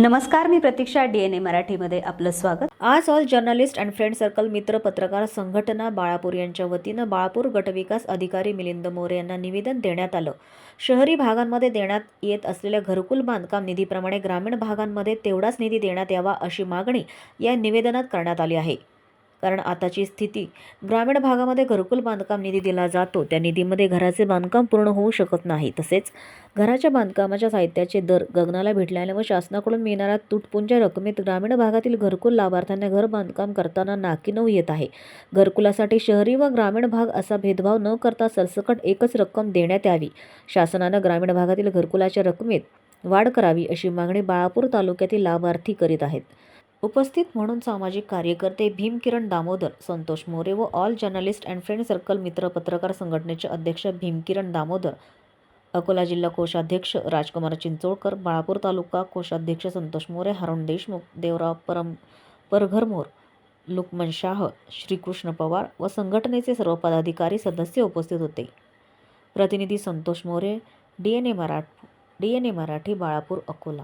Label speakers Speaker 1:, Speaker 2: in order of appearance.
Speaker 1: नमस्कार मी प्रतीक्षा D N ए मराठीमध्ये आपलं स्वागत. आज all journalist and friend circle मित्र पत्रकार संघटना बाळापूर यांच्या वतीनं बाळापूर गटविकास अधिकारी मिलिंद मोरे यांना निवेदन देण्यात आलं. शहरी भागांमध्ये देण्यात येत असलेल्या घरकुल बांधकाम निधीप्रमाणे ग्रामीण भागांमध्ये तेवढाच निधी देण्यात यावा अशी मागणी या निवेदनात करण्यात आली आहे. कारण आताची स्थिती ग्रामीण भागामध्ये घरकुल बांधकाम निधी दिला जातो. त्या निधीमध्ये घराचे बांधकाम पूर्ण होऊ शकत नाही. तसेच घराच्या बांधकामाच्या साहित्याचे दर गगनाला भेटल्याने व शासनाकडून मिळणाऱ्या तुटपुंच्या रकमेत ग्रामीण भागातील घरकुल लाभार्थ्यांना घर बांधकाम करताना नाकीनऊ येत आहे. घरकुलासाठी शहरी व ग्रामीण भाग असा भेदभाव न करता सरसकट एकच रक्कम देण्यात यावी. शासनानं ग्रामीण भागातील घरकुलाच्या रकमेत वाढ करावी अशी मागणी बाळापूर तालुक्यातील लाभार्थी करीत आहेत. उपस्थित म्हणून सामाजिक कार्यकर्ते भीमकिरण दामोदर संतोष मोरे व all journalist and friend circle मित्र पत्रकार संघटनेचे अध्यक्ष भीमकिरण दामोदर अकोला जिल्हा कोषाध्यक्ष राजकुमार चिंचोळकर बाळापूर तालुका कोषाध्यक्ष संतोष मोरे हरुण देशमुख देवराव परम परघरमोर लुकमन शाह श्रीकृष्ण पवार व संघटनेचे सर्व पदाधिकारी सदस्य उपस्थित होते. प्रतिनिधी Santosh More D N A मराठ D N A Marathi Balapur Akola.